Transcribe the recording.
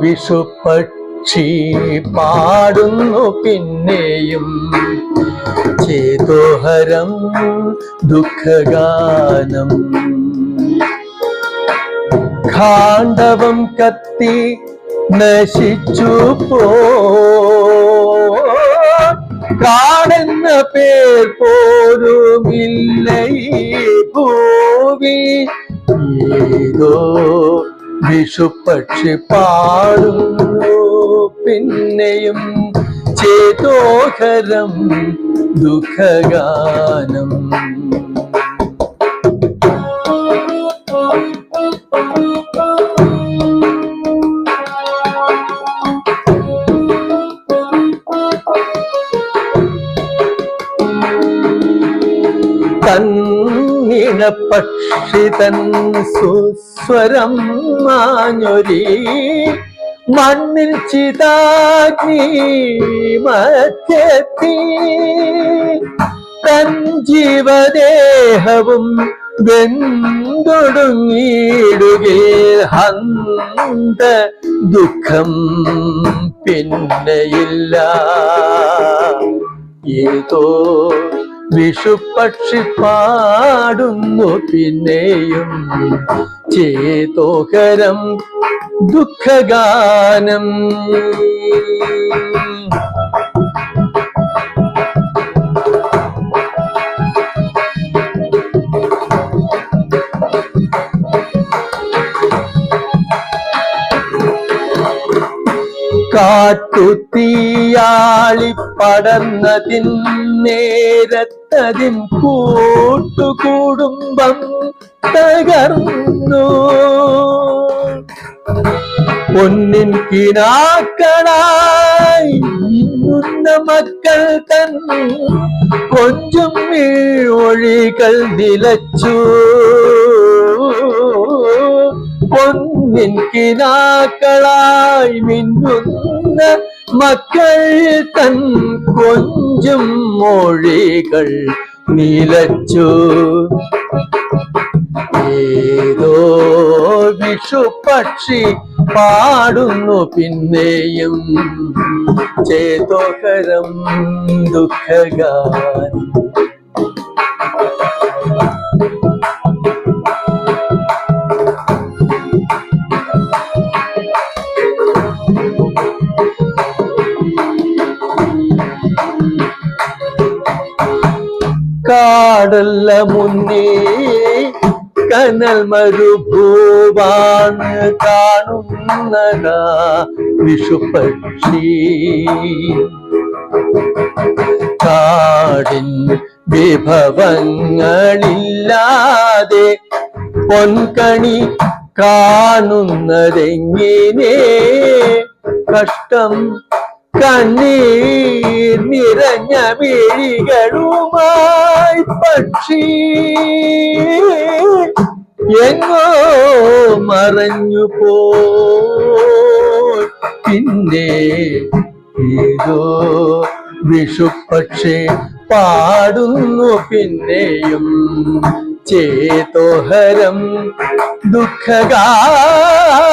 വിഷുപക്ഷി പാടുന്നു പിന്നെയും. ചേതോഹരം ദുഃഖഗാനം. ഖാണ്ഡവം കത്തി നശിച്ചു പോ. കാണുന്ന പേർ പോലുമില്ല ഈ ഭൂവി ഏതോ വിഷുപക്ഷി പാടുന്നു. പിന്നെയും ചേതോഹരം ദുഃഖഗാനം. തന്നിണ പക്ഷി തൻ സുസ്വരം മാഞ്ഞൊരി. മണ്ണിൽ ചിതാഗ്നി മധ്യത്തി. തൻ ജീവദേഹവും വെന്തൊടുങ്ങിയിടുകേ ഹന്ത ദുഃഖം പിന്നെയില്ല. ഏതോ വിഷുപക്ഷി പാടുന്നു പിന്നെയും ചേതോകരം ദുഃഖഗാനം. കാട്ടുതീയാളി പടർന്നതിൻ നേരത്തതിൻ കൂട്ടുകുടുംബം തകർന്നു. പൊന്നിൻ കിനാക്കളായി മക്കൾ തൻ കൊഞ്ചും ഒഴികൾ നിലച്ചു. പൊന്നിൻ കിനാക്കളായി മിന്നുന്ന മക്കൾ തൻ കൊഞ്ചും മൊഴികൾ നിലച്ചു. ഏതോ വിഷുപക്ഷി പാടുന്നു പിന്നെയും. ചേതോകരം ദുഃഖഗാനം കാടല്ല മുന്നേ കനൽ മരുഭൂവാണ് കാണുന്നതാ വിഷുപക്ഷി കാടിൻ വിഭവങ്ങളില്ലാതെ പൊൻകണി കാണുന്നതെങ്ങനെ? കഷ്ടം കണ്ണീർ നിറഞ്ഞ വീഴികളുമായി പക്ഷി എങ്ങോ മറഞ്ഞു പോ പിന്നെ ഏതോ വിഷുപക്ഷേ പാടുന്നു പിന്നെയും ചേതോഹരം ദുഃഖഗാനം